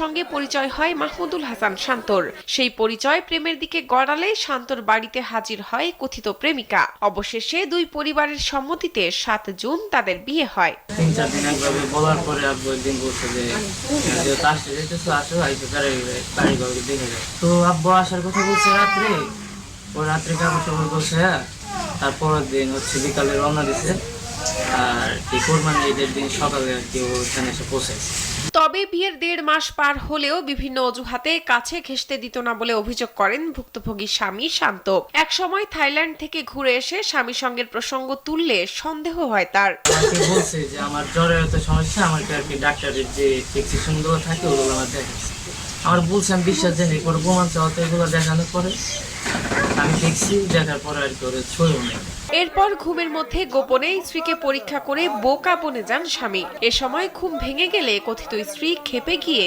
সঙ্গে পরিচয় হয় মাহমুদুল হাসান শান্তর। সেই পরিচয় প্রেমের দিকে গড়ালে শান্তর বাড়িতে হাজির হয় কথিত প্রেমিকা। অবশেষে দুই পরিবারের সম্মতিতে সাত জুন তাদের বিয়ে হয়। তো আব্বু আসার কথা বলছে রাত্রে। ও রাত্রে কাপড় টাপড় বলছে হ্যাঁ তারপরের দিন হচ্ছে বিকালে রওনা দিছে। আর কি কোরবানি ঈদের দিন সকালে আর কি ও ওখানে এসে তবে বিয়ের দেড় মাস পার হলেও বিভিন্ন অজুহাতে কাছে ঘেঁষতে দিত না বলে অভিযোগ করেন ভুক্তভোগী স্বামী শান্ত। এক সময় থাইল্যান্ড থেকে ঘুরে এসে স্বামী সঙ্গের প্রসঙ্গ তুললে সন্দেহ হয় তার। আমাকে বলছে যে আমার জ্বরের এত সমস্যা আমাকে আর কি ডাক্তারের যে থাকে ওগুলো আমার দেখাচ্ছে। আমার বলছেন বিশ্বাস জানি করে প্রমাণ চাওয়া তো এগুলো দেখানোর পরে। আমি দেখছি, দেখার পরে আর করে ছয় নেই এরপর ঘুমের মধ্যে গোপনে স্ত্রীকে পরীক্ষা করে বোকা বনে যান স্বামী। এ সময় ঘুম ভেঙে গেলে কথিত স্ত্রী খেপে গিয়ে